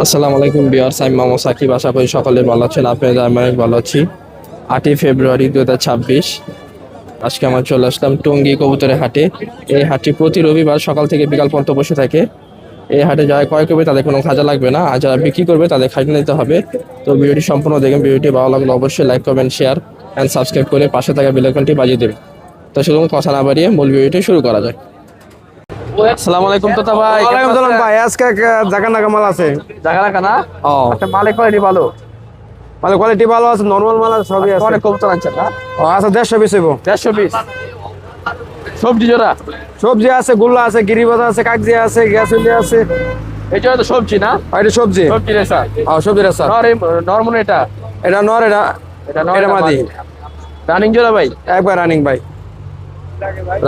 আসসালামু আলাইকুম বিয়ার্স আমি মোহাম্মদ সাকিব। আশা করি সকলে ভালো আছেন আপনাদের আমি অনেক ভালো আছি। আটই ফেব্রুয়ারি দু হাজার ছাব্বিশ, আজকে আমরা চলে আসলাম টঙ্গী কবুতরের হাটে। এই হাটটি প্রতি রবিবার সকাল থেকে বিকাল পর্যন্ত বসে থাকে। এই হাটে যারা ক্রয় করবে, তাদের কোনো খাজা লাগবে না। আর যারা বিক্রি করবে, তাদের খাজা নিতে হবে। তো ভিডিওটি সম্পূর্ণ দেখেন। ভিডিওটি ভালো লাগলে অবশ্যই লাইক করবেন শেয়ার অ্যান্ড সাবস্ক্রাইব করে পাশে থাকা বেলাইকনটি বাজিয়ে দেবেন। তো শুধু কথা না বাড়িয়ে মূল ভিডিওটি শুরু করা যায় আসসালামু আলাইকুম তোতা ভাই। ওয়ালাইকুম আসসালাম ভাই আজকে জায়গা নাগা মাল আছে। জায়গা লাগা না? ও। একটা মালিক কোয়ালিটি ভালো? মানে কোয়ালিটি ভালো আছে নরমাল মাল আছে সবই আছে। অনেক কবুতর আনছেন না? ও আচ্ছা দেড়শো পিস হইব। দেড়শো পিস। সবজি জোড়া? সবজি আছে গুল্লা আছে গিরিবাজা আছে আছে গ্যাসুলি আছে। জোড়া তো সবজি না? এটা সবজি? সবজি রেসা ও সবজি নর্মাল এটা? এটা নর এটা এটা এটা মাদি। রানিং জোড়া ভাই? একবার রানিং ভাই।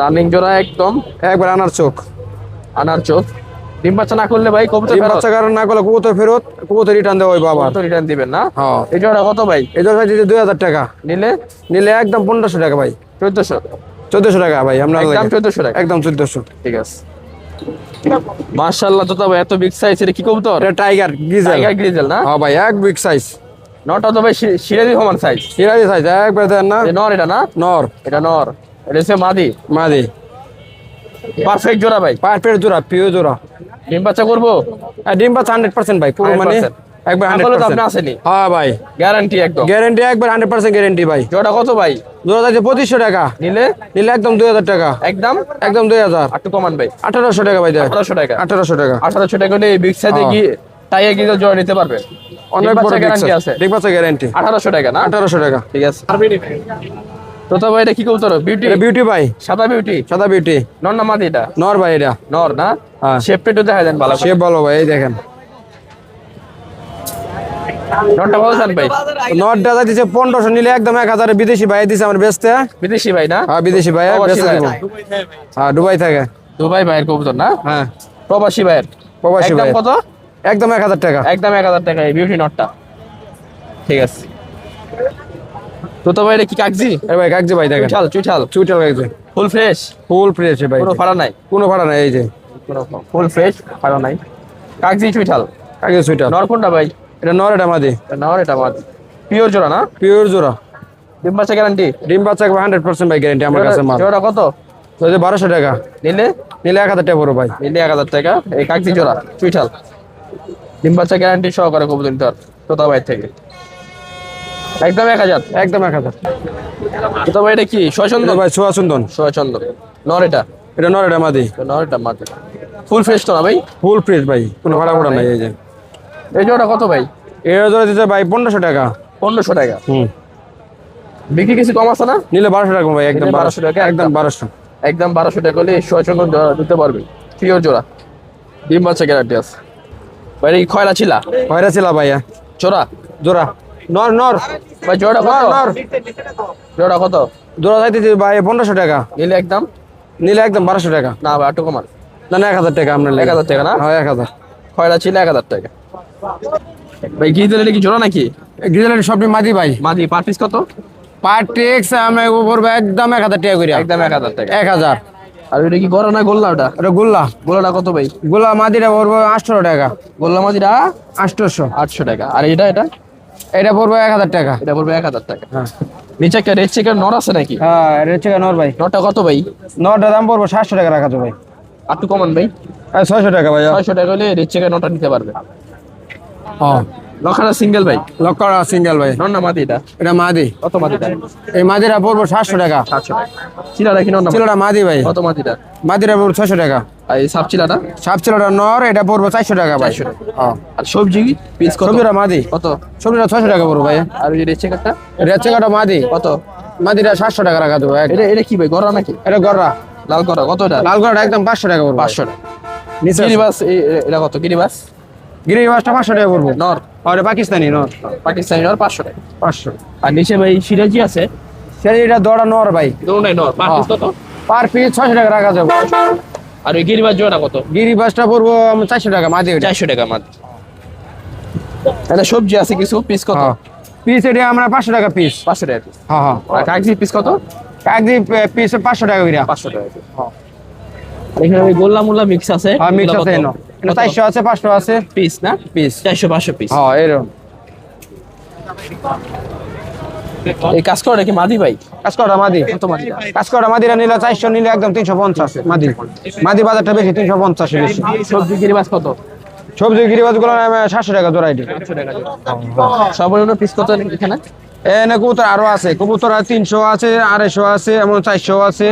রানিং জোড়া একদম। একবার আনার চোখ। আনার চোখ। ডিম বাচ্চা না করলে ভাই কবুতর বাচ্চা কারণ না করলে কুকুর ফেরত কুকুর রিটার্ন দেওয়া আবার। রিটার্ন দিবেন না? হ্যাঁ। এই জোড়া কত ভাই? এই দশ দিতে দুই হাজার টাকা। নিলে? নিলে একদম পনেরোশো টাকা ভাই। চোদ্দশো। চোদ্দশো টাকা ভাই আমরা একদম চোদ্দশো টাকা। একদম চোদ্দশো। ঠিক আছে। মার্শাল্লাহ তো ভাই এত বিগ সাইজ এটা কি কবুতর? এটা টাইগার টাইগার গ্রিজেল না? হ্যাঁ ভাই এক বিগ সাইজ নটা তো ভাই সিরাজি সমান সাইজ সিরাজি সাইজ একবার দেন না। নর এটা না? নর। এটা নর। এটা হচ্ছে মাদি। মাদি। পারফেক্ট জোড়া ভাই? পারফেক্ট জোড়া পিও জোড়া। ডিম বাচ্চা করব? আর ডিম পাচ্ছে হান্ড্রেড পার্সেন্ট ভাই পুরো মানে একবার হান্ড্রেড তো আপনি আসেনি। হ্যাঁ ভাই। গ্যারান্টি একদম। গ্যারেন্টি একবার হান্ড্রেড পার্সেন্ট গ্যারেন্টি ভাই। জোড়া কত ভাই? জোড়া যাচ্ছে পঁচিশশো টাকা। নিলে? নিলে একদম দুই হাজার টাকা। একদম? একদম দুই হাজার। একটু কমান ভাই। আঠারোশো টাকা ভাই আঠারোশো টাকা। আঠারোশো টাকা। আঠারোশো টাকা হলে বিগ সাইজে হ্যাঁ। কি টাইয়ে গিয়ে জোড়া নিতে পারবে? অনেক বড় গ্যারান্টি আছে। ডিম পাচ্ছে গ্যারেন্টি আঠারোশো টাকা না? আঠারোশো টাকা। ঠিক আছে। তো তো ভাই এটা কি কবুতর? বিউটি বিউটি ভাই। সাদা বিউটি সাদা বিউটি নর না মাদি এটা? নর ভাই এটা। নর না? হ্যাঁ। শেপটা একটু দেখা দেন ভালো। সে ভালো ভাই এই দেখেন। ভালো ভাই? নটটা যাচ্ছে পনেরোশো নিলে একদম এক হাজারে বিদেশি ভাই দিছে আমার বেচতে। বিদেশি ভাই না? হ্যাঁ বিদেশি ভাই বেচতে ভাই। হ্যাঁ দুবাই থাকে। দুবাই ভাইয়ের কবুতর না? হ্যাঁ। প্রবাসী ভাইয়ের? প্রবাসী ভাই কত? একদম এক হাজার টাকা। একদম এক হাজার টাকা এই বিউটি নটটা ঠিক আছে। তো তো ভাই এটা কি কাগজি ভাই কাকজি ভাই দেখেন। চুইঠাল চুইঠাল। চুইটাল কাকজি। Full fresh? ফুল ফ্রেশ ভাই। কোনো ফাড়া নাই? কোনো ভাড়া নাই এই যে। ফুল ফ্রেশ ফাড়া নাই। কাগজি চুইঠাল? কাকজি চুইটাল নর কোনটা ভাই? এটা নর এটা মাদি। নর এটা মাদ। পিওর জোড়া না? পিওর জোড়া। ডিম বাচ্চা গ্যারান্টি ডিম বাচ্চা হান্ড্রেড পার্সেন্ট ভাই গ্যারেন্টি আমার কাছে মাল। জোড়া কত? যদি বারোশো টাকা। নিলে? নিলে এক হাজার টাকা পড়ো ভাই। নিলে এক হাজার টাকা। এই কাগজি জোড়া চুইঠাল। ডিম বাচ্চা গ্যারান্টি সহকারে কবুতর তোতা ভাই থেকে। একদম এক হাজার। একদম এক হাজার। ভাই এটা কি? এটা ছয়চন্দন ভাই ছোয়া সুন্দন ছয়চন্দন নর এটা? এটা নর এটা মাদি। নর এটা মাদ। ফুল ফ্রেশ তো না ভাই? ফুল ফ্রেশ ভাই কোনো ভাড়া ভাড়া নাই এই যে। এই জোড়া কত ভাই? এর জোড়া দিতে ভাই পনেরোশো টাকা। পনেরোশো টাকা? হুম। বিক্রি কিছু কম আছে না? নিলে বারোশো টাকা ভাই একদম বারোশো। টাকা, একদম বারোশো। একদম বারোশো টাকা হলে ছয়চন্দন জোড়া দিতে পারবে। পিওর জোড়া। ডিম বাচ্চা গ্যারান্টি আছে। ভাই খয়রা ছিলা? হয়রা ছিল ভাইয়া। জোড়া? জোড়া। নর নর। ভাই জোড়া কত? নর। জোড়া কত? জোড়া যাইতে ভাই পনেরোশো টাকা। নিলে একদম? নিলে একদম বারোশো টাকা। না ভাই একটু কমান। না না এক হাজার টাকা আপনার এক হাজার টাকা না? হ্যাঁ এক হাজার। খয়রা ছিল এক হাজার টাকা। ভাই দিলে কি জোড়া নাকি? গ্রিজেলের সবটি মাদি ভাই। মাদি পার পিস কত? পার টেক্স আমি পড়ব একদম এক হাজার টাকা করে একদম এক হাজার টাকা। এক হাজার। আর ওইটা কি গড়া না গোল্লা ওটা? এটা গুল্লা। গোল্লাটা কত ভাই? গুল্লা মাদিটা পড়ব আটশো টাকা। গোল্লা মাদিটা? আটশোশো আটশো টাকা। আর এটা এটা? এটা পড়বে এক হাজার টাকা। এটা পড়বে এক হাজার টাকা। হ্যাঁ নিচে একটা রেড চেকের নর আছে নাকি? হ্যাঁ রেড চেকার নর ভাই। নটা কত ভাই? নটা দাম পড়বে সাতশো টাকা রাখা তো ভাই। আর একটু কমান ভাই। আর ছয়শো টাকা ভাই ছয়শো টাকা হলে রেড চেকার নটা নিতে পারবে। হ্যাঁ। লখাটা সিঙ্গেল ভাই? লক্কর সিঙ্গেল ভাই। নর না মাদি এটা? এটা মাদি। কত মাদিটা এই মাদিরা পড়ব সাতশো টাকা। সাতশো টাকা। চিলাটা কি নর না চিলোটা মাদি ভাই। কত মাদিটা? মাদিরা পড়ব টাকা। আর এই সাপ চিলাটা? সাপ চিলোটা নর এটা পড়ব চারশো টাকা ভাই। 400 টাকা। হ্যাঁ। আর সবজি পিস কত? সবজিটা মাদি। কত? সবজিটা টাকা পড়ব ভাই। আর ওই রেড চেকারটা রেড চেকাটা মাদি। কত? মাদিরা সাতশো টাকা রাখা দেবো এটা এটা কি ভাই গড়া নাকি? এটা গররা। লাল গড়া কত এটা? লাল গরটা একদম পাঁচশো টাকা পড়ব পাঁচশো টাকা। নিচে গিরিবাস এই- এটা কত? গিরিবাস? গিরি মাছটা পাঁচশো টাকা পড়ব। নর। আর পাকিস্তানি নর। পাকিস্তানি নর পাঁচশো টাকা। পাঁচশো। আর নিচে ভাই সিরাজি আছে। সেই এটা দড়া নর ভাই। দুটাই নর। পার পিস পার পিস ছয়শো টাকা রাখা যাবে। আর ওই গিরিবাস জোড়া কত? গিরি বাসটা পড়ব চারশো টাকা ওইটা চারশো টাকা মাত্র এটা সবজি আছে কিছু? পিস কত? হ্যাঁ। পিস এটা আমরা পাঁচশো টাকা পিস পাঁচশো টাকা পিস হ্যাঁ হ্যাঁ। কাগজি পিস কত? একদিন পিস পাঁচশো টাকা করে। পাঁচশো টাকা। piece। এখানে ওই গোল্লা মোল্লা মিক্স আছে। হ্যাঁ মিক্স আছে এনো। কত? চারশো আছে পাঁচশো আছে। পিস না? পিস চারশো পাঁচশো পিস হ্যাঁ এরকম এই কাজ করে নাকি মাদি ভাই? কাজ করা মাদি। কত মাদি কাজ করা মাদিরা নিলে চারশো নিলে একদম তিনশো পঞ্চাশ মাদি। মাদি বাজারটা বেশি সবজি গিরিবাস কত? সবজি গিরিবাজগুলো সাতশো টাকা জোড়া এটি। সর্বনিম্ন পিস কত এখানে? এনে কবুতর আরও আছে। কবুতর তিনশো আছে আড়াইশো আছে এমন চারশো আছে।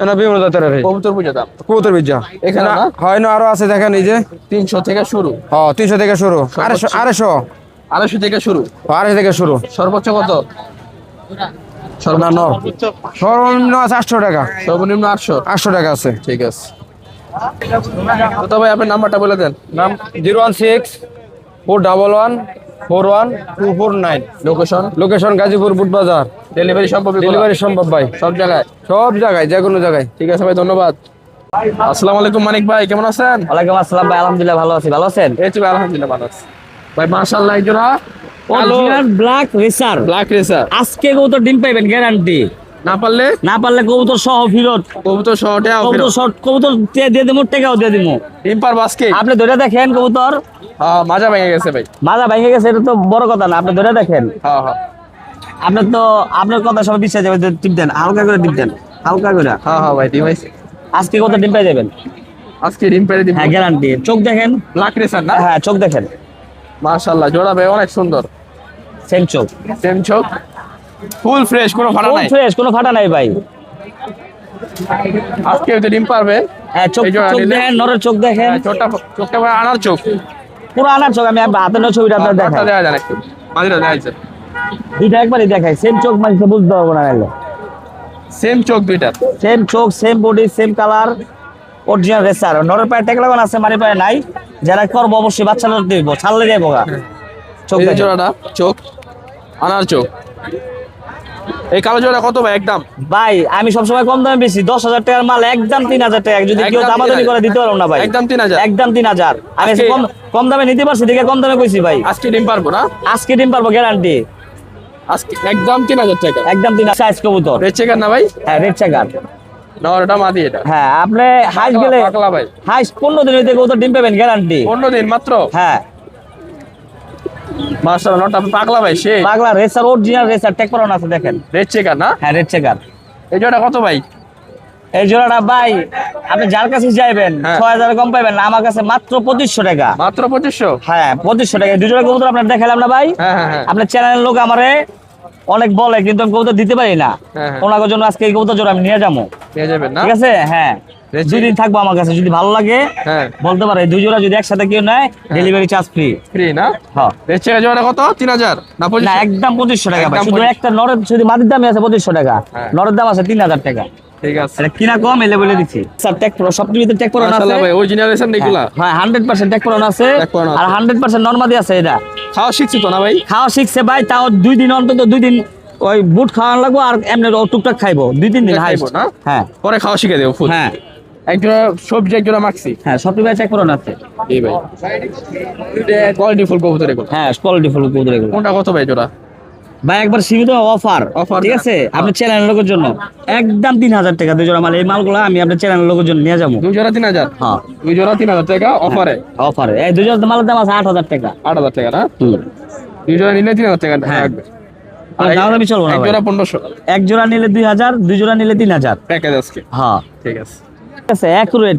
এনে বিভিন্ন জাতের কবুতর দাম কবুতর বীজা এখানে হয় না আরও আছে দেখেন এই যে। তিনশো থেকে শুরু। হ্যাঁ তিনশো থেকে শুরু। আড়াইশো আড়াইশো। আড়াইশো থেকে শুরু। আড়াইশো থেকে শুরু। সর্বোচ্চ কত? না ন। সর্বনিম্ন আছে আটশো টাকা। সর্বনিম্ন আটশো। আটশো টাকা আছে। ঠিক আছে। তো ভাই আপনার নাম্বারটা বলে দেন। নাম zero one six four double one four one two four nine. Location location Gazipur বুটবাজার delivery সম্ভব ডেলিভারি সম্ভব ভাই। সব জায়গায়? সব জায়গায় যে কোনো জায়গায়। ঠিক আছে ভাই ধন্যবাদ। আসসালামু আলাইকুম মানিক ভাই কেমন আছেন? ওয়ালাইকুম আসসালাম ভাই আলহামদুলিল্লাহ ভালো আছি। ভালো আছেন? এই তো আলহামদুলিল্লাহ ভালো আছি। ভাই মাশাআল্লাহ এই জোড়া। কালো original black racer black racer আজকে তো ডিম পাইবেন গ্যারান্টি না পারলে? না পারলে কবুতর সহ ফিরত। কবুতর শহরে কবুতর সহ কবুতর দিয়ে দেবো টাকাও দিয়ে দিব বাসকে আপনি ধরে দেখেন কবুতর। হ্যাঁ মাজা ভেঙে গেছে ভাই। মাজা ভেঙে গেছে এটা তো বড় কথা না আপনি ধরে দেখেন। হ্যাঁ হ্যাঁ। আপনার তো আপনার কথা সবাই বিশ্বাস যাবে টিপ দেন হালকা করে টিপ দেন হালকা করে। হ্যাঁ হ্যাঁ ভাই ডিভাইস আজকে কত ডিম পাই যাবেন? আজকে ডিম পেড়ে দিব। হ্যাঁ গ্যারান্টি চোখ দেখেন। ব্ল্যাক রেসার না? হ্যাঁ চোখ দেখেন। মাশাআল্লাহ জোড়া ভাই অনেক সুন্দর। সেম চোখ। সেম চোখ। ফুল ফ্রেশ কোনো ফাটা নাই? ফ্রেশ কোনো ফাটা নাই ভাই। আজকে তো ডিম পারবে? হ্যাঁ চোখ চোখ দেখেন নরের চোখ দেখেন। হ্যাঁ, চোখটা চোখটা আনার চোখ। পুরো আনার চোখ আমি হাতে নেওয়া ছবিটা আপনার চোখটা দেখাই। দেওয়া যায় না একটু। মাঝিটা দেওয়া যায় দুইটা একবারই দেখাই সেম চোখ মানুষ বুঝতে পারব না নাহলে। সেম চোখ দুইটার সেম চোখ same body same colour original racer নরের পায়ে টেক লাগানো আছে মারি পায়ে নাই। যারা করব অবশ্যই বাচ্চা লোক দিব ছাড়লে যাব গা। চোখ এই জোড়াটা চোখ। আনার চোখ। এই কালো জোড়া কত ভাই একদম? ভাই আমি সবসময় কম দামে বেশি দশ হাজার টাকার মাল একদম তিন হাজার টাকা। যদি কেউ দামাদামি করে দিতে পারব না ভাই। একদম 3,000 একদম তিন হাজার। আমি কম কম দামে নিতে পারছি দেখে কম দামে কইছি ভাই। আজকে ডিম পারব না? আজকে ডিম পারব গ্যারান্টি আজকে একদম তিন হাজার টাকা। একদম তিন সাইজ কবুতর। রেড চেকার না ভাই? হ্যাঁ রেড চেকার না মাদি এটা। হ্যাঁ আপনি হাইস গেলে হাইস পনেরো দিন হইতে কবুতর ডিম পাবেন গ্যারান্টি পনেরো দিন মাত্র? হ্যাঁ। নটা পাকলা ভাই সে পাগলা রেসার অরিজিনাল রেসার টেক করানো আছে দেখেন। রেড চেকার না? হ্যাঁ রেড চেকার। এই জোড়া কত ভাই? এই জোড়াটা ভাই আপনি যার কাছে যাইবেন হ্যাঁ। ছয় হাজার কম পাইবেন আমার কাছে মাত্র পঁচিশশো টাকা। মাত্র পঁচিশশো? হ্যাঁ পঁচিশশো টাকা। দুই জোড়া কবুতর আপনার দেখালাম না ভাই? হ্যাঁ হ্যাঁ আপনার চ্যানেলের লোক আমারে অনেক বলে কিন্তু আমি কবুতর দিতে পারি না। ওনার জন্য আজকে এই কবুতর জোড়া আমি নিয়ে যাব। পেয়ে যাবেন না? ঠিক আছে? হ্যাঁ। রেজি- দুই দিন থাকব আমার কাছে যদি ভালো লাগে হ্যাঁ। বলতে পারে দুই জোড়া যদি একসাথে কেউ নেয় ডেলিভারি চার্জ ফ্রি ফ্রি না? হ্যাঁ। জোড়া কত? তিন হাজার? না না একদম পঁচিশশো টাকা শুধু একটা নরের যদি মাটির দামই আছে পঁচিশশো টাকা। হ্যাঁ। নরের দাম আছে তিন হাজার টাকা। ঠিক আছে। কিনা কম এলে বলে দিচ্ছি। স্যার টেক প্রো সব টিভিতে টেক প্রো আছে। ভাই এগুলা। হ্যাঁ প্রো আছে। আর নর্মাদি এটা। খাওয়া শিখছি তো না ভাই? খাওয়া শিখছে ভাই তাও দুই দিন অন্তত দুই দিন ওই বুট খাওয়ানো লাগবো আর এমনি টুকটাক খাইবো। দুই তিন দিন খাইবো না? হ্যাঁ। পরে খাওয়া শিখে দেবো ফুল হ্যাঁ। একজোড়া সবজি একজোড়া মাখছি হ্যাঁ সব টিভি চেক প্রো আছে এই ভাই। কোয়ালিটি ফুল কবুতর এগুলো। হ্যাঁ কোয়ালিটি ফুল কবুতর এগুলো। কোনটা কত ভাই জোড়া? ভাই একবার সীমিত অফার Offer ঠিক আছে? আপনার চ্যানেলের লোকের জন্য। একদম তিন হাজার টাকা দুই জোড়া মাল। এই মালগুলো আমি আপনার চ্যানেলের লোকের জন্য নিয়ে যাব। দুই জোড়া তিন হাজার? হ্যাঁ। দুই জোড়া তিন হাজার টাকা অফারে অফারে এই দুই জোড়া মালের দাম আছে আট হাজার টাকা। আট হাজার টাকা না? দুই জোড়া নিলে তিন হাজার টাকা হ্যাঁ। এক জোড়া নিলে দুই হাজার দুই জোড়া নিলে তিন হাজার। প্যাকেজ আজকে। হ্যাঁ। ঠিক আছে। আছে অ্যাকুরেট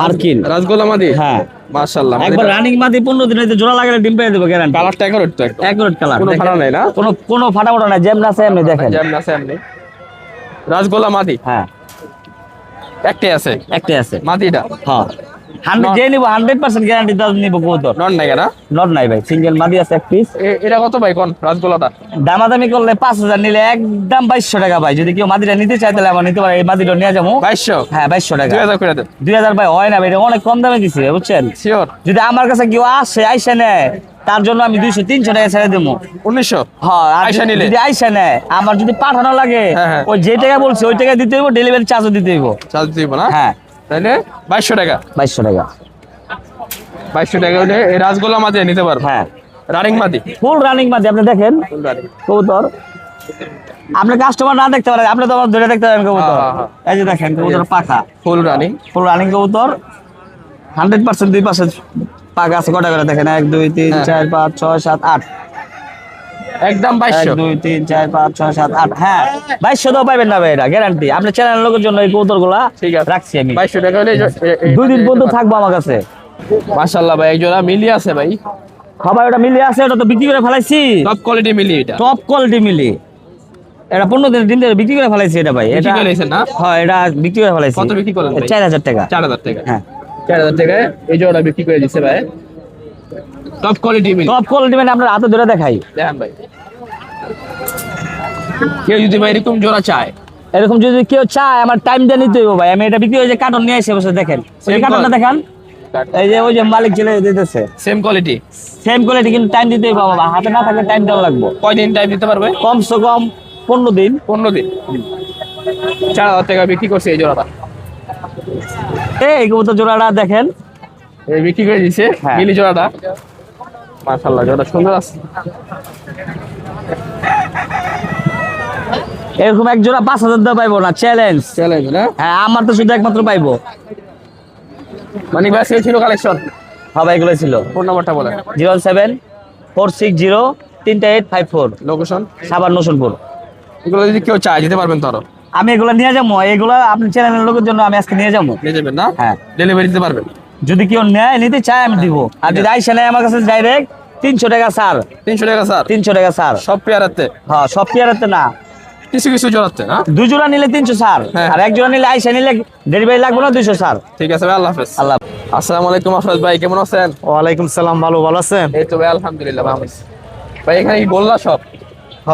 মার্কিন। রাজগোলা মাদি? হ্যাঁ। মাশাআল্লাহ একবার রানিং মাদি পনেরো দিনে জোড়া লাগালে ডিম পেয়ে দেবো গ্যারান্টি কালারটা একবার তো একদম। অ্যাকুরেট কালার কোনো ফাটা নাই না? কোনো কোনো ফাটাফাটা নাই যেমন আছে এমনি দেখেন। যেমন আছে এমনি। রাজগোলা মাদি? হ্যাঁ। একটাই আছে? একটাই আছে। মাদিটা? হ্যাঁ। যে নিবো হান্ড্রেড পার্সেন্ট গ্যারান্টি দাম নিবো কবুতর। নন নাই না নট নাই ভাই সিঙ্গেল মাদি আছে এক পিস এটা কত ভাই কোন রাসগোল্লাটা দামাদামি করলে পাঁচ হাজার নিলে একদম বাইশশো টাকা ভাই। যদি কেউ মাদিটা নিতে চায় তাহলে আমার নিতে পারে এই মাদিটা নিয়ে যাব। বাইশশো? হ্যাঁ বাইশশো টাকা। দুই হাজার করে দেন। দুই হাজার ভাই হয় না ভাই এটা অনেক কম দামে দিছে বুঝছেন? শিওর যদি আমার কাছে কেউ আসে আইসা নেয় তার জন্য আমি দুইশো তিনশো টাকা ছেড়ে দেবো। উনিশশো? হ্যাঁ? যদি আইসা নেয় আমার যদি পাঠানো লাগে হ্যাঁ। ওই যে টাকা বলছি ওই টাকা দিতে হইব ডেলিভারি চার্জও দিতে হইব। চার্জ দিব না? হ্যাঁ। তাইলে বাইশশো টাকা। বাইশশো টাকা। বাইশশো টাকা হলে এই মাদি নিতে পারব। হ্যাঁ। রানিং মাদি। ফুল রানিং মাঝে আপনি দেখেন? কবুতর। আপনি কাস্টমার না দেখতে পারেন আপনি তো আমার ধরে দেখতে পারেন কবুতর। হ্যাঁ, হ্যাঁ, এই যে দেখেন কবুতর পাখা। Full running. ফুল রানিং কবুতর। হান্ড্রেড পার্সেন্ট দুই পাশে পাক আছে কটা করে দেখেন? এক দুই তিন। চার পাঁচ ছয় সাত আট। একদম এক বাইশশো দুই তিন চার পাঁচ ছয় সাত আট। হ্যাঁ বাইশশো তো পাইবেন না ভাই এটা গ্যারান্টি। আপনার চ্যানেল লোকের জন্য এই কৌতর ঠিক আছে। রাখছি আমি। বাইশশো টাকা হলে এই- এই- এই- দুই দিন পর্যন্ত থাকব আমার কাছে। মাশাল্লাহ ভাই একজোড়া মিলি আছে ভাই। খাবার ওটা মিলি আছে ওটা তো বিক্রি করে ফেলাইছি। টপ কোয়ালিটি মিলি এটা। টপ কোয়ালিটি মিলি। এটা পনেরো দিন দিন ধরে বিক্রি করে ফেলাইছি এটা ভাই। এটা না? হ্যাঁ এটা বিক্রি করে ফেলাইছি। কত বিক্রি করলেন ভাই? চার হাজার টাকা। চার হাজার টাকা। হ্যাঁ। চার হাজার টাকায় এই জোড়া বিক্রি করে দিচ্ছে ভাই। টপ কোয়ালিটি টপ কোয়ালিটি মানে আপনার হাতে ধরে দেখাই। দেখেন ভাই। কেউ যদি ভাই এরকম জোড়া চায়। এরকম যদি কেউ চায় আমার টাইম দিয়ে নিতে হইব ভাই। আমি এটা বিক্রি হয়েছে কার্টন নিয়ে এসে বসে দেখেন। ওই কার্টনটা দেখান। এই যে ওই যে মালিক ছেলে দিতেছে। সেম কোয়ালিটি সেম কোয়ালিটি কিন্তু টাইম দিতে হইব বাবা। হাতে না থাকলে টাইম দেওয়া লাগবে। কয়দিন টাইম দিতে পারবে? কমসে কম পনেরো দিন। পনেরো দিন। চার হাজার টাকা বিক্রি করছে এই জোড়াটা। এই কবুতর জোড়াটা দেখেন। এই বিক্রি করে দিচ্ছে হ্যাঁ। মিলি জোড়াটা। মাশাল্লাহ জোড়া সুন্দর আছে এরকম এক জোড়া পাঁচ হাজার দেওয়া পাইবো না চ্যালেঞ্জ চ্যালেঞ্জ না? হ্যাঁ আমার তো শুধু একমাত্র পাইবো। মানে ছিল কালেকশন হবে এগুলো ছিল। ফোন নাম্বারটা বলেন। Zero seven four six zero তিনটা eight five four location Savar নসনপুর এগুলো যদি কেউ চায় যেতে পারবেন তো আরও। আমি এগুলো নিয়ে যাব এগুলো আপনি চ্যানেলের লোকের জন্য আমি আজকে নিয়ে যাব। নিয়ে যাবেন না? হ্যাঁ। ডেলিভারি দিতে পারবেন। যদি কেউ নেয় নিতে চায় আমি দিব। আর যদি আইসা নেয় আমার কাছে ডাইরেক্ট তিনশো টাকা স্যার তিনশো টাকা স্যার তিনশো টাকা স্যার সব পেয়ারাতে? হ্যাঁ সব পেয়ারাতে না। কিছু কিছু জোড়াতে না? দুই জোড়া নিলে তিনশো স্যার হ্যাঁ। আর এক জোড়া নিলে আইসা নিলে ডেলিভারি লাগবে না দুইশো স্যার ঠিক আছে ভাই আল্লাহ হাফেজ। আল্লাহ। আসসালামু আলাইকুম আফরাজ ভাই কেমন আছেন? ওয়ালাইকুম সালাম ভালো ভালো আছেন? এই তো ভাই আলহামদুলিল্লাহ ভালো ভাই এখানে কি গোল্লা সব?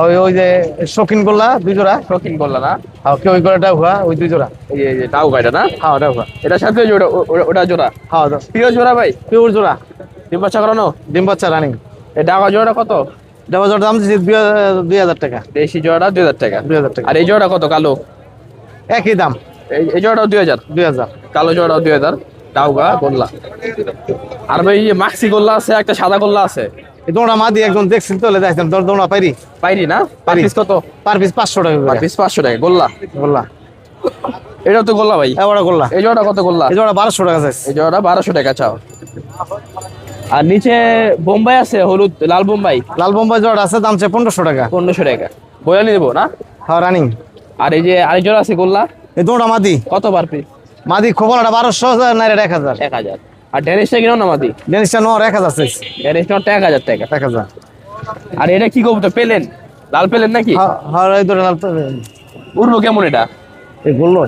ওই ওই যে শৌখিন গোল্লা দুই জোড়া। শৌখিন গোল্লা না? কেউ ওই গোড়াটা হুয়া ওই দুই জোড়া। এই যে- যে গাইটা না? হ্যাঁ ওটা হুয়া এটার সাথে ওটা- ওটা জোড়া। হ্যাঁ প্রিয় জোড়া ভাই? পিওর জোড়া। ডিম বাচ্চা করানো? ডিম বাচ্চা রানিং এই ডাকা জোড়াটা কত? ডাবা জোড়া দাম দুই হাজার- টাকা। দেশি জোড়াটা দুই হাজার টাকা। দুই হাজার টাকা। আর এই জোড়াটা কত কালো? একই দাম। এই- জোড়াটাও দুই হাজার। দুই হাজার। কালো জোড়াটাও দুই হাজার। টাউগা গোল্লা। আর ভাই মাক্সি গোল্লা আছে একটা সাদা গোল্লা আছে। এই দোড়া একজন দেখছিল তো দেখছিলাম তোর দোড়া পাইরি। পাইরি না? পার পিস কত? পার পিস পাঁচশো টাকা পার পিস পাঁচশো টাকা গোল্লা? গোল্লা। এটাও তো গোল্লা ভাই। গোল্লা। এই জোড়াটা কত গোল্লা? এই জোড়া বারোশো টাকা চাইছে এই বারোশো টাকা চাও। আর নিচে বোম্বাই আছে হলুদ লাল বোম্বাই? লাল বোম্বাই জোড়া আছে দাম চাই পনেরোশো টাকা। পনেরোশো টাকা। নিয়ে দেবো না? হ্যাঁ রানিং আর এই যে আরেক জোড়া আছে গোল্লা? এই দোড়া মাদি। কত পার পিস মাদি নাইরা এক হাজার। এক হাজার। আর ড্যানিশটা কিনো না মাদি জিনিসটা নর এক হাজার চাইছে। ড্যানিশটা এক হাজার টাকা। এক হাজার। আর এটা কি কবুতর পেলেন? লাল পেলেন নাকি? হ্যাঁ হ্যাঁ এই লাল উড়বো কেমন এটা? এই গোল্লো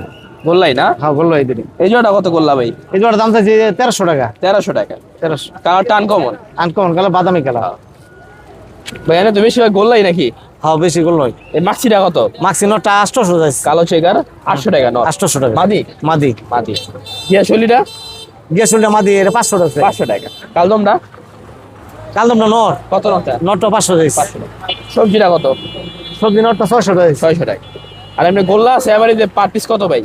গোল্লাই না? হ্যাঁ গোল্লো এই দিদি এই জোড়াটা কত গোল্লা ভাই? এই জোড়া দাম চাইছে তেরোশো টাকা। তেরোশো টাকা। তেরোশো। কালার টান কমন? আনকমন কালার বাদামি কালার। ভাই এনে তো বেশিরভাগ গোল্লাই নাকি? হ্যাঁ বেশি গোল্লো এই মাক্সিটা কত? মাক্সি নটা আটশোশো যাইছে কালো চেকার আটশো টাকা নয় আটশোশো টাকা। মাদি? মাদি। মাদি। গিয়া শলিটা? গিয়েছিল মাদি এটা পাঁচশো টাকা পাঁচশো টাকা। কালদমটা? কালদমটা নর। কত নটা নটটা পাঁচশো যাইছে পাঁচশো টাকা। সবজিটা কত? সবজি নটটা ছয়শো টাকা ছয়শো টাকা। আর এমনি গোল্লা আছে এবারে যে পার পিস কত ভাই?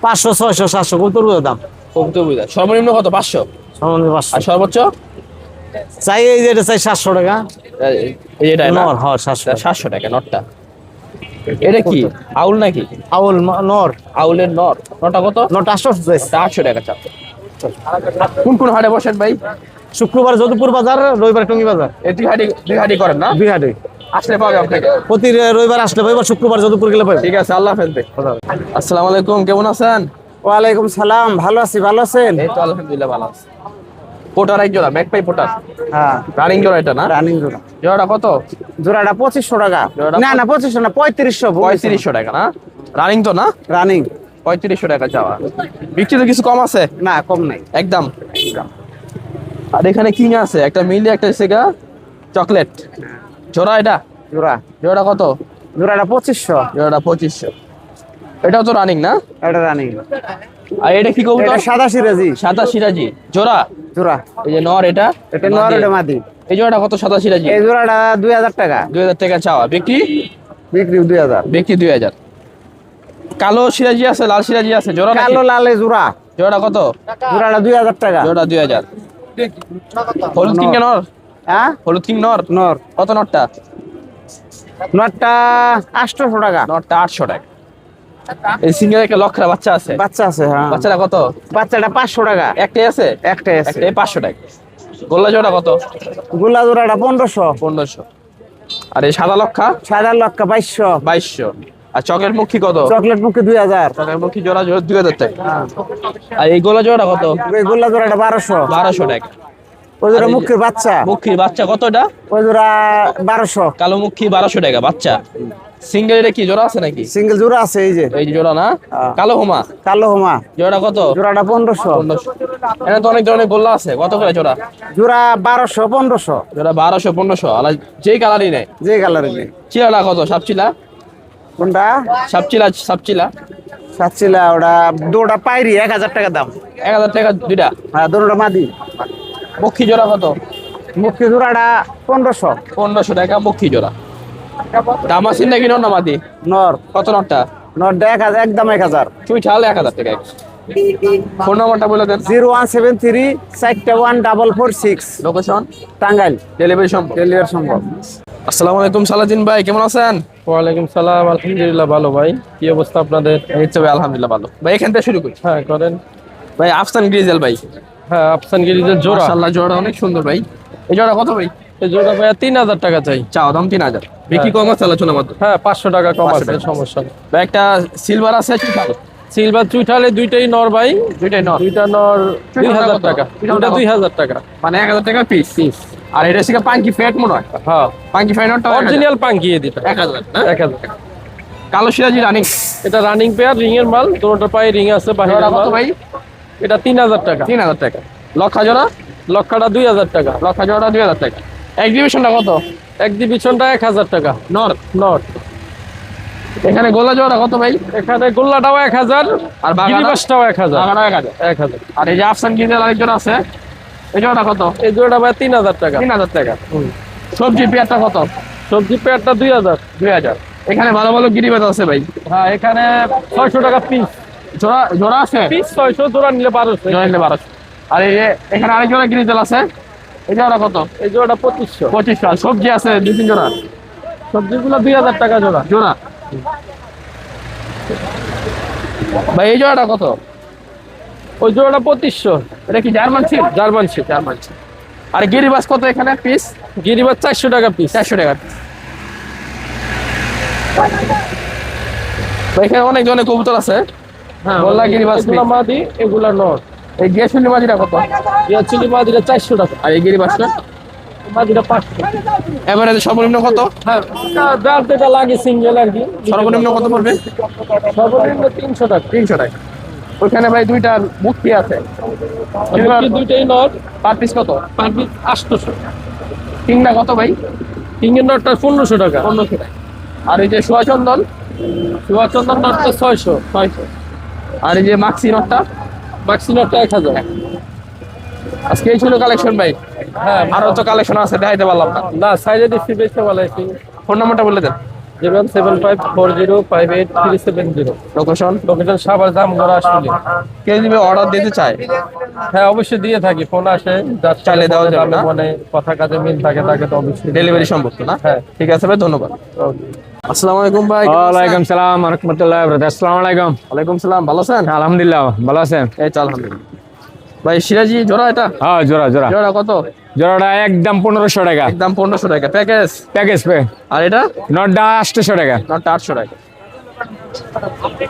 পাঁচশো ছয়শো সাতশো কত রুপে দাম। কবুতর বুঝা সর্বনিম্ন কত? পাঁচশো? সমানে পাঁচশো। আর সর্বোচ্চ? চাই এই যে এটা চাই সাতশো টাকা। এই- এটা নর হ্যাঁ সাতশো টাকা। সাতশো টাকা নটটা এটা কি? আউল নাকি? আউল নর। আউলের নর। নটা কত? নটা নটা আটশো টাকা চাপ কোন কোন হাটে বসেন ভাই? শুক্রবার যদুপুর বাজার রবিবার টঙ্গি বাজার। এই দুই হাটি দুই হাটি করেন না? দুই হাটে। আসলে পাবে আপনাকে। প্রতি রবিবার আসলে পাইবা শুক্রবার যদুপুর গেলে পাইবা ঠিক আছে আল্লাহ হাফেজ ভাই। আসসালামু আলাইকুম কেমন আছেন? ওয়ালাইকুম সালাম ভালো আছি ভালো আছেন? এই তো আলহামদুলিল্লাহ ভালো আছি। পোটার এক জোড়া ম্যাক পাই পোটার। হ্যাঁ। রানিং জোড়া এটা না? রানিং জোড়া। জোড়াটা কত? জোড়াটা পঁচিশশো টাকা। না না পঁচিশশো না পঁয়ত্রিশশো পঁয়ত্রিশশো টাকা না? রানিং তো না? রানিং। পঁয়ত্রিশশো টাকা চাওয়া। বিক্রি তো কিছু কম আছে? না কম নাই। একদম। আর এখানে কিং আছে একটা মিলি একটা সেগা চকলেট। জোড়া এটা? জোড়া। জোড়া কত? জোড়াটা পঁচিশশো। জোড়াটা পঁচিশশো। এটাও তো রানিং না? এটা রানিং আর এটা কি কবুতর? এটা সাদা সিরাজি সাদা সিরাজি জোড়া? জোড়া। এই যে নর এটা? এটা নর এটা মাদি। এই জোড়াটা কত সাদা সিরাজি এই জোড়াটা দুই হাজার টাকা। দুই হাজার টাকা চাওয়া। বিক্রি? বিক্রি দুই হাজার। বিক্রি দুই হাজার। কালো সিরাজি আছে লাল সিরাজি আছে জোড়া কালো লালে জোড়া। জোড়া কত? জোড়াটা দুই হাজার টাকা। জোড়া দুই হাজার। হলুদ কিং নর। হ্যাঁ? হলুদ কিং নর? নর। কত নরটা নটটা আটশোশো টাকা। নটটা আটশো টাকা। এই সিঙ্গেল একটা লক্ষা বাচ্চা আছে। বাচ্চা আছে হ্যাঁ। বাচ্চাটা কত? বাচ্চাটা পাঁচশো টাকা। একটাই আছে? একটাই আছে। একটাই পাঁচশো টাকা। গোল্লা জোড়া কত? গোলা জোড়াটা পনেরোশো। পনেরোশো। আর এই সাদা লক্ষা? সাদা লক্ষা বাইশশো। বাইশশো। আর চকের মুখী কত? চকলেট মুখে দুই হাজার। মুখী জোড়া জোড়া দুই হাজার টাকা। আর এই গোলা জোড়া কত? ওই গোলা জোড়াটা বারোশো। বারোশো টাকা। ওই জোড়া আর যে- মুখের বাচ্চা। মুখীর বাচ্চা কতটা ওই জোড়া বারোশো। কালো মুখী বারোশো টাকা বাচ্চা। সিঙ্গেল এটা কি জোড়া আছে নাকি? সিঙ্গেল জোড়া আছে এই যে। এই জোড়া না? হ্যাঁ। কালো হোমা? কালো হোমা। জোড়া কত? জোড়াটা পনেরোশো। পনেরোশো। এখানে তো অনেক ধরনের গোল্লা আছে। কত করে জোড়া? জোড়া বারোশো পনেরোশো। জোড়া বারোশো পনেরোশো। আর যেই কালারই নেই যে কালারের নেই চিলাটা কত? সাপচিলা কোনটা? সাপচিলা সাপচিলা। সাতচিলা ওটা দুটা পাইরি এক হাজার টাকা দাম। এক হাজার টাকা দুইটা। হ্যাঁ দুটা মাদি। মক্ষী জোড়া কত? মুখি জোড়াটা পনেরোশো। পনেরোশো টাকা মক্ষী জোড়া। দামাসিন নাকি নন্নামাদি নর। কত নটটা নরটা এক হাজার একদম এক হাজার। চুই ঠাল এক হাজার টাকা ফোন নাম্বারটা বলে দেন। জিরো ওয়ান সেভেন থ্রি চারটা one double four six. Location Tangail. Delivery সম্ভব। ডেলিভার সম্ভব। আসসালামু আলাইকুম সালাদিন ভাই কেমন আছেন? ওয়ালাইকুম সালাম আলহামদুলিল্লাহ ভালো ভাই। কি অবস্থা আপনাদের? এই তো ভাই আলহামদুলিল্লাহ ভালো। ভাই এখান থেকে শুরু করি। হ্যাঁ করেন। ভাই আফসান গ্রিজেল ভাই। হ্যাঁ আফসান গিরিজের জোড়া। মাশাআল্লাহ জোড়া অনেক সুন্দর ভাই। এই জোড়া কত ভাই? এই জোড়া তিন হাজার টাকা চাই। চাও দাম তিন হাজার। বিক্রি কম আছে আলোচনা মাত্র? হ্যাঁ পাঁচশো টাকা কম আছে সমস্যা নেই। ভাই একটা সিলভার আছে চুইঠাল সিলভার চুইঠালে দুইটাই নর ভাই। দুইটাই নর। দুইটা নর দুই চুইঠালটা হাজার কত? টাকা। দুইটা কত? দুই হাজার টাকা। মানে এক হাজার টাকা পিস পিস আর এটা হচ্ছে পাঙ্কি ফ্যাট মনে হয়। হ্যাঁ। পাঙ্কি ফ্যাটটা অরিজিনাল দিটা এক হাজার না? এক হাজার। কালো সিরাজি রানিং এটা রানিং পেয়ার রিং এর মাল দুটোটা পায়ে রিং আছে জোড়া কত ভাই? এটা তিন হাজার টাকা। তিন হাজার টাকা। লক্ষা জোড়া? লক্ষাটা দুই হাজার টাকা। লক্ষা জোড়া দুই হাজার টাকা। এক্সিবিশনটা কত? এক্সিবিশনটা এক হাজার টাকা। নর নট এখানে গোলা জোড়া কত ভাই? এখানে গোল্লাটাও এক হাজার আর বাগানা? গিরিবাসটাও এক হাজার। এক হাজার। আর এই যে আফসান গিজেল আরেকজন আছে এই জোড়া কত? এই জোড়াটা ভাই তিন হাজার টাকা। তিন হাজার টাকা। সবজি পেঁয়াজটা কত? সবজি পেয়ারটা দুই হাজার। দুই হাজার। এখানে ভালো ভালো গিরিবাজ আছে ভাই। হ্যাঁ এখানে ছয়শো টাকা পিস জোড়া জোড়া আছে? পিস ছয়শো জোড়া নিলে বারোশো। জোড়া নিলে বারোশো। আর এই এখানে আরেক জোড়া গিরিজাল আছে? এই জোড়া কত? এই জোড়াটা পঁচিশশো। পঁচিশশো। আর সবজি আছে? দুই তিন জোড়া? সবজিগুলো দুই হাজার টাকা জোড়া। জোড়া। ভাই এই জোড়াটা কত? ওই জোড়াটা পঁচিশশো। এটা কি জার্মান ছিল? জার্মান ছিল জার্মান ছিল। আর গিরিবাজ কত এখানে পিস গিরিবার চারশো টাকা পিস চারশো টাকা এখানে অনেক ধরনের কবুতর আছে। হ্যাঁ গোল্লা গিরিবাজ মাদি এগুলা নর। এই গিয়াশুলি মাদিটা কত? মাদিটা চারশো টাকা। আর এই মাদিটা পাঁচশো সর্বনিম্ন কত? হ্যাঁ যার যেটা লাগে সিঙ্গেল আর কি। সর্বনিম্ন কত পড়বে? সর্বনিম্ন তিনশো টাকা। তিনশো টাকা। ওইখানে ভাই দুইটা মুক্তি আছে। দুইটাই নর পার পিস কত? পার পিস আটশোশো। তিনটা কত ভাই? কিংয়ের নটটা পনেরোশো টাকা। পনেরোশো টাকা। আর এই যে সোয়াচন্দন চুয়াচন্দন নটটা ছয়শো ছয়শো। আর এই যে মাক্সি নটটা? বাক্সি নটটা এক হাজার। আজকে এই ছিল কালেকশন ভাই। হ্যাঁ। আরও তো কালেকশন আছে দেখাইতে পারলাম না। সাইডে দিচ্ছি বেশি ভালো ফোন নাম্বারটা বলে দেন। Zero seven five four zero five eight three seven zero location location Savar দাম করা আসলে। কেউ যদি অর্ডার দিতে চায়? হ্যাঁ অবশ্যই দিয়ে থাকি ফোন আসে যার চাইলে দেওয়া যাবে না? মানে কথা কাজে মিল থাকে তাকে তো অবশ্যই। ডেলিভারি সম্ভব না? হ্যাঁ। ঠিক আছে ভাই ধন্যবাদ। আসসালামু আলাইকুম ভাই কেমন ওয়ালাইকুম সালাম রহমতুল্লাহ আসসালামু আলাইকুম। ওয়ালাইকুম সালাম ভালো আছেন? আলহামদুলিল্লাহ ভালো আছেন। এই তো আলহামদুলিল্লাহ। ভাই সিরাজি জোড়া এটা? হ্যাঁ জোড়া জোড়া। জোড়া কত? জোড়াটা একদম পনেরোশো টাকা। একদম পনেরোশো টাকা। Package package pay. আর এটা? নটটা আটশোশো টাকা। নটা আটশো টাকা।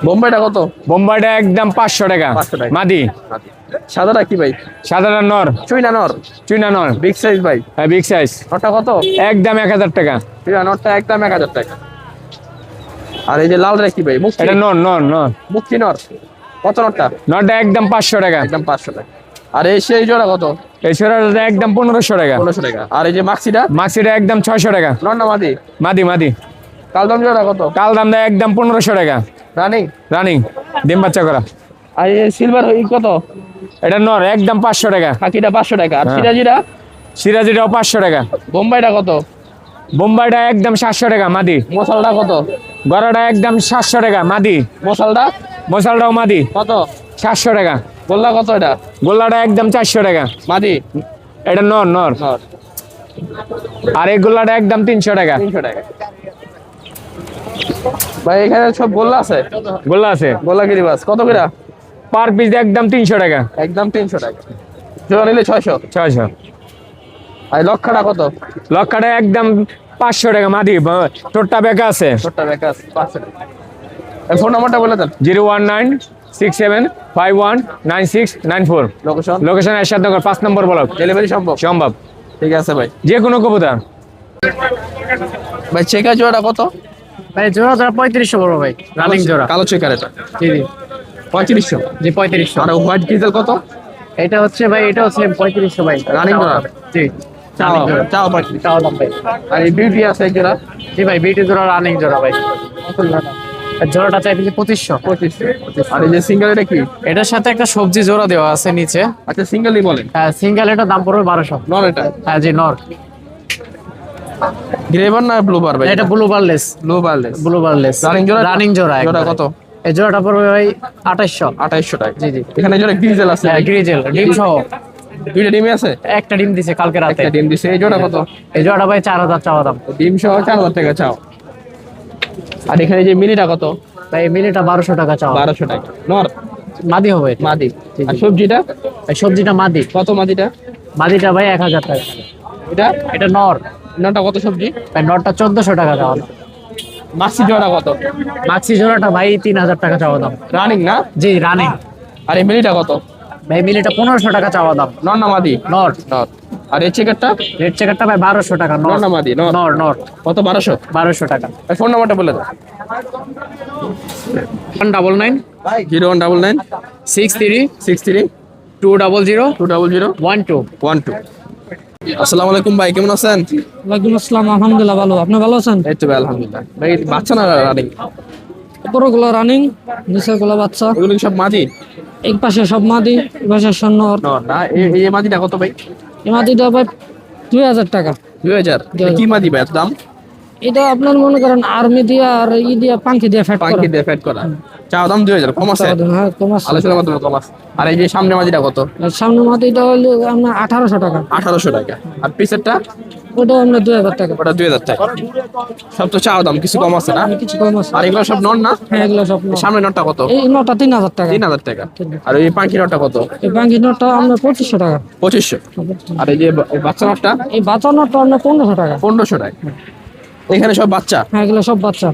বোম্বাইটা কত? বোম্বাইটা একদম পাঁচশো টাকা। 500 টাকা। মাদি। সাদাটা কি ভাই? সাধারণ নর। চুইনা নর। চুইনা নর। বিগ সাইজ ভাই। হ্যাঁ বিগ সাইজ নটটা কত? একদম এক হাজার টাকা। চুইনা নটটা একদম এক হাজার টাকা। আর এই যে লাল রে কি ভাই? মুক্তি? এটা নর নর নর। মুক্তি নর। কত নটটা নটটা একদম পাঁচশো টাকা। একদম পাঁচশো টাকা। আর এই সেই জোড়া কত? এই একদম পনেরোশো টাকা। পনেরোশো টাকা। আর এই যে মাক্সিটা? মাক্সিটা একদম ছয়শো টাকা। নর না মাদি? মাদি মাদি। কালদম জোড়া কত? কাল দাম দেয় একদম পনেরোশো টাকা। রানিং? রানিং। ডিম বাচ্চা করা। আর এই সিলভার কত? এটা নর একদম পাঁচশো টাকা। খাকিটা পাঁচশো টাকা। আর হ্যাঁ। সিরাজিটা? সিরাজিটাও পাঁচশো টাকা। বোম্বাইটা কত? বোম্বাইটা একদম সাতশো টাকা মাদি। মশালটা কত? গড়াটা একদম সাতশো টাকা মাদি। মশালটা? মশালটাও মাদি। কত? সাতশো টাকা। গোল্লা কত এটা? গোল্লাটা একদম চারশো টাকা। মাদি? এটা নর নর। নর। আর এই গোল্লাটা একদম তিনশো টাকা। তিনশো টাকা। ভাই এখানে সব গোল্লা আছে? গোল্লা আছে। গোল্লা গিরিবাস। কত করে? পার পিস একদম তিনশো টাকা। একদম তিনশো টাকা। জোড়া নিলে ছয়শো? ছয়শো। আর লক্ষটা কত? লক্ষাটা একদম পাঁচশো টাকা মাদি। টোটটা বেকা আছে। ছোট্ট বেকার পাঁচশো টাকা। ফোন নাম্বারটা বলে দেন। Zero one nine six seven five one nine six nine four location location Ershadnagar পাঁচ নম্বর ব্লক। ডেলিভারি সম্ভব? সম্ভব। ঠিক আছে ভাই। যে কোনো কবুতর। ভাই চেকার জোড়াটা কত? ভাই জোড়া জোড়া পঁয়ত্রিশশো বড় ভাই রানিং জোড়া। কালো চেকার এটা? জি জি। পঁয়ত্রিশশো? জি পঁয়ত্রিশশো। আর হোয়াইট ডিজেল কত? এটা হচ্ছে ভাই এটা হচ্ছে পঁয়ত্রিশশো ভাই। Running জোড়া? জি। চাও চাও পঁয়ত্রিশ। চাও দাম ভাই আর এই বিউটি আছে জোড়া? জি ভাই বিটি জোড়া রানিং জোড়া ভাই। জোড়াটা চাইতেছি পঁচিশশো। আর এই যে সিঙ্গেল এটা কি? এটার সাথে একটা সবজি জোড়া দেওয়া আছে নিচে। আচ্ছা সিঙ্গেলই বলেন। হ্যাঁ সিঙ্গেল এটা দাম পড়বে বারোশো। নন এটা? হ্যাঁ জি নর। গ্রেভার না ব্লু বার ভাই? এটা blue barless blue barless blue barless running জোড়া? রানিং জোড়া জোড়া কত? এই জোড়াটা পড়বে ভাই আঠাইশশো। আঠাইশশো টাকা। জি জি। এখানে জোড়া ডিজেল আছে হ্যাঁ গ্রিজেল ডিম সহ। দুইটা ডিমে আছে? একটা ডিম দিছে কালকে রাতে। একটা ডিম দিছে। এই জোড়া কত? এই জোড়াটা ভাই চার হাজার চাওয়া দাম। ডিম সহ চার হাজার টাকা চাও। আর এখানে যে মিনিটা কত? ভাই মিনিটা বারোশো টাকা চাও বারোশো টাকা। নর। মাদি হবে এটা। মাদি। আর সবজিটা? এই সবজিটা মাদি। কত মাদিটা? মাদিটা ভাই এক হাজার টাকা। এটা? এটা নর। নটা কত সবজি? ভাই নরটা চোদ্দশো টাকা চাওয়া। দাম মাছি জোড়া কত? মাক্সি জোড়াটা ভাই তিন হাজার টাকা চাওয়া দাম। রানিং না? জি রানিং। আর এই মিনিটা কত? ভাই মিলিটা পনেরোশো টাকা চাওয়া দাম। নর না মাদি? নর। নর। আর এই চেকারটা রেড চেকারটা ভাই বারোশো টাকা নর নর। না মাদি নর। নর নর। কত বারোশো? বারোশো টাকা। ফোন নাম্বারটা বলে দাও। One double nine. Zero one double nine. Six three. Six three. Two double zero. Two double zero. One two. One two. আসসালামু আলাইকুম ভাই কেমন আছেন? ওয়ালাইকুম আসসালাম আলহামদুলিল্লাহ ভালো। আপনি ভালো আছেন? এই তো ভাই আলহামদুলিল্লাহ। ভাই বাচ্চা না রানিং উপরগুলো রানিং নিচেগুলো বাচ্চা। ওগুলো সব মাদি? এক পাশে সব মাদি এই পাশে স্বর্ণ না এই মাদিটা কত ভাই? এই ভাই দুই হাজার টাকা। দুই হাজার। কি ভাই দাম? এটা আপনার মনে করেন আর্মি দিয়া আর ই দিয়া পাঙ্কি দিয়া ফ্যাট পাঙ্কি দিয়ে ফ্যাট করা। চা দাম দুই হাজার কম আছে? হ্যাঁ কম আছে। আলোচনার মাধ্যমে কম আছে। আর এই যে সামনে মাটিটা কত? সামনে মাটিটা হলো আপনার আঠারোশো টাকা। আঠারোশো টাকা। আর পিসেরটা? ওটা আপনার দুই হাজার টাকা। ওটা দুই হাজার টাকা। সব তো চা দাম কিছু কম আছে না? কিছু কম আছে। আর এগুলো সব নন না? হ্যাঁ এগুলো সব সামনে নটটা কত? এই নটা তিন হাজার টাকা। তিন হাজার টাকা। আর ওই পাঙ্কি নটটা কত? এই পাঙ্কি নটটা আপনার পঁচিশশো টাকা। পঁচিশশো। আর এই যে বাচ্চা নটটা? এই বাচ্চা নটটা আপনার পনেরোশো টাকা। পনেরোশো টাকা। এখানে সব বাচ্চা? হ্যাঁ এগুলো সব বাচ্চা।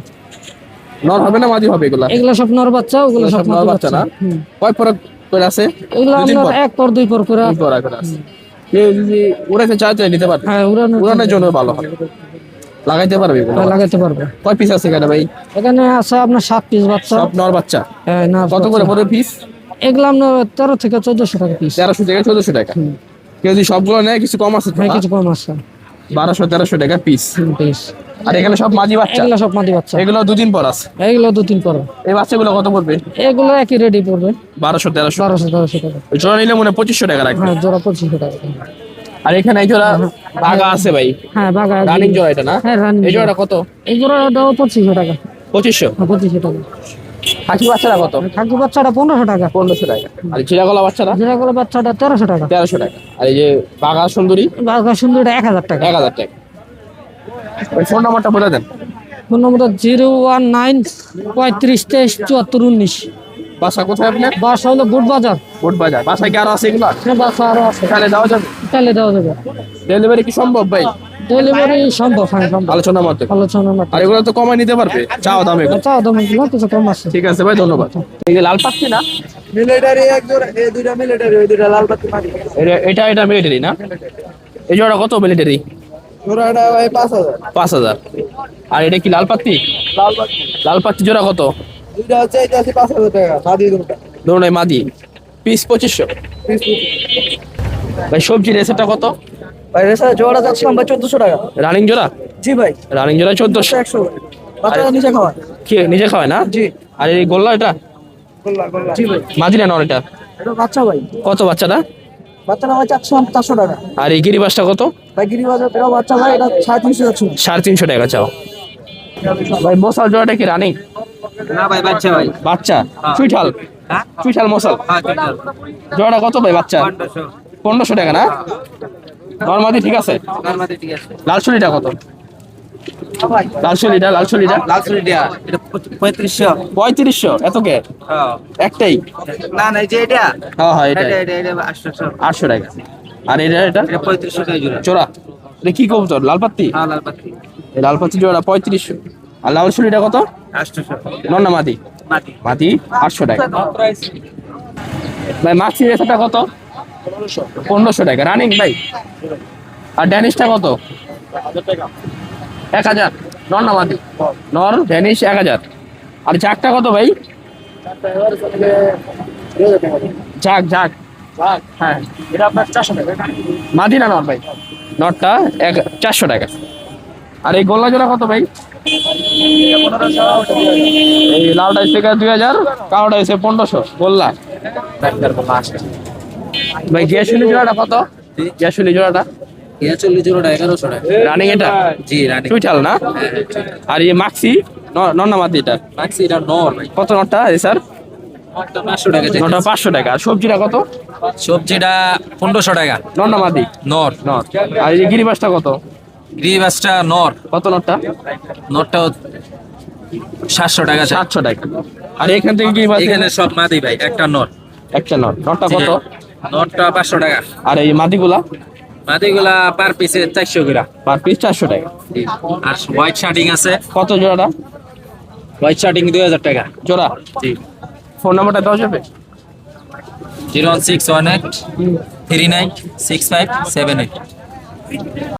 নর হবে না মাদি হবে এগুলা? এগুলো সব নর বাচ্চা ওগুলো সব নর বাচ্চা না। কয় পর করে আছে? এগুলো আপনার এক পর দুই পর করে। দুই পর করে আছে। উড়াইতে চাইতে নিতে পারবে। হ্যাঁ উড়ানো উড়ানোর জন্য ভালো হবে লাগাইতে পারবে হ্যাঁ, লাগাতে পারবে। কয় পিস আছে এখানে ভাই? এখানে আছে আপনার সাত পিস বাচ্চা। সব নর বাচ্চা? হ্যাঁ, না কত করে পড়বে পিস এগুলো আপনার তেরো থেকে চোদ্দশো টাকা পিস তেরোশো থেকে চোদ্দশো টাকা। কেউ যদি সবগুলো নেয় কিছু কম আছে হ্যাঁ কিছু কম আছে। বারোশো তেরোশো টাকা পিস পিস আর এখানে সব মাঝি বাচ্চা। এগুলো সব মাদি বাচ্চা। এগুলো দুদিন পর আছে। এগুলো দু তিন পর। এই বাচ্চাগুলো কত পড়বে? এগুলো একই রেডি পড়বে। বারোশো তেরোশো। বারোশো তেরোশো টাকা। জোড়া নিলে মনে পঁচিশশো টাকা রাখবে। হ্যাঁ জোড়া পঁচিশশো টাকা। আর এখানে এই জোড়া বাঘা আছে ভাই। হ্যাঁ বাগা রানিং জোড়া এটা না? হ্যাঁ রানিং এই জোড়াটা কত? এই জোড়াটাও পঁচিশশো টাকা। পঁচিশশো? হ্যাঁ পঁচিশশো টাকা। খাকি বাচ্চাটা কত? খাকি বাচ্চাটা পনেরোশো টাকা। পনেরোশো টাকা। আর এই চিরাগলা বাচ্চাটা? জিরাগুলো বাচ্চাটা তেরোশো টাকা। তেরোশো টাকা। আর এই যে বাঘা সুন্দরী? বাঘা সুন্দরটা এক হাজার টাকা। এক হাজার টাকা। ফোন নাম্বারটা বলে দেন। ফোন নম্বরটা জিরো ওয়ান নাইন পঁয়ত্রিশ তেইশ চুয়াত্তর উনিশ। বাসা কোথায় আপনার? বাসা হলো বুট বাজার। বোট বাজার। বাসায় কি আরও আছে এগুলো? হ্যাঁ বাসা আরও আছে। তাহলে দেওয়া যাবে। তাহলে দেওয়া যাবে। ডেলিভারি কি সম্ভব ভাই? ডেলিভারি সম্ভব হ্যাঁ সম্ভব। আলোচনার মাধ্যমে আলোচনা না আর এগুলো তো কমাই নিতে পারবে। চাও দাম এগুলো চা দাম এগুলো কিছু কম আছে। ঠিক আছে ভাই ধন্যবাদ। এই যে লাল পাচ্ছি না? এটা- এটা এটা মিলিটারি না? এই জোড়া কত মিলিটারি ভাই পাঁচ হাজার। আর এটা কি লাল পাত্তি লাল পাত্তি জোড়া কত? ধরুন এই মাদি পিস পঁচিশশো। ভাই সবজি রেসেটা কত? ভাই রেসার জোড়া যাচ্ছিলাম ভাই চোদ্দশো টাকা। রানিং জোড়া? জি ভাই। রানিং জোড়া চোদ্দশো। একশো। বাচ্চারা নিজে খাওয়া। কি নিজে খাওয়ায় না? জি। আর এই গোল্লা এটা? জি ভাই। মাদি না নর এটা? এটা বাচ্চা ভাই। কত বাচ্চাটা ভাই চাচ্ছিলাম চারশো টাকা। আর এই গিরিবাসটা কত? ভাই গিরিবাজার এটাও বাচ্চা ভাই এটা সাড়ে তিনশো যাচ্ছে। সাড়ে তিনশো টাকা চাও। ভাই মশাল জোড়াটা কি রানিং? না ভাই বাচ্চা ভাই। বাচ্চা? চুইঠাল? চুইঠাল মশাল? জোড়াটা কত ভাই বাচ্চা? পনেরোশো। টাকা না? নর্মাদি ঠিক আছে? লাল চুরিটা কত লাল শলিটা লাল শলিটা লাল চুরিটা এটা পঁয়ত্রিশশো। পঁয়ত্রিশশো এত কে? একটাই? না না এই যে এটা? হ্যাঁ হ্যাঁ এটা। এটা এটা এটা আটশোশো। আটশো টাকা। আর এটা এটা? এটা পঁয়ত্রিশশো টাকা জোড়া। জোড়া। এটা কি কবুতর? লাল পাত্তি হ্যাঁ লাল এই লাল পাত্তি জোড়া পঁয়ত্রিশশো। আর লাল শলিটা কত? আটশোশো। নন্না মাদি। মাদি আটশো টাকা। ভাই মাছি রেসাটা কত? পনেরোশো টাকা। রানিং ভাই আর ড্যানিশটা কত? এক হাজার। নর না মাদি নর ড্যানিশ এক হাজার। আর জাকটা কত ভাই? জাক জাক হ্যাঁ। এটা নর ভাই নরটা এক, চারশো টাকা। আর এই গোল্লা জোড়া কত ভাই? এই লালটা এসে দুই হাজার, কালোটা পনেরোশো। গোল্লা। ভাই গ্যাসুলি জোড়াটা কত? গ্যাসুলি জোড়াটা? চল্লিশ জোড়াটা এগারোশো টাকা। রানিং এটা? জি রানি চুইটাল না? আর এই মাক্সি নন্নামাদি এটা? মাক্সি এটা নর কত নটটা এই স্যার নটা পাঁচশো টাকা আর সবজিটা কত? সবজিটা পনেরোশো টাকা। নন্নামাদি নর। নট আর এই গিরিবাসটা কত? গ্রিবাসটা নর। কত নটটা নরটা সাতশো টাকা সাতশো টাকা। আর এখান থেকে এখানে সব মাদি ভাই একটা নর। একটা নট নটটা কত? নরটা পাঁচশো টাকা। আর এই মাদিগুলা? মাদিগুলা পার পিসে চারশো গ্রাম পার পিস চারশো টাকা। আর হোয়াইট শার্টিং আছে। কত জোড়াটা? হোয়াইট শার্টিং দুই হাজার টাকা। জোড়া? জি। ফোন নাম্বারটা দেওয়া যাবে? Zero six one eight three nine six five seven eight.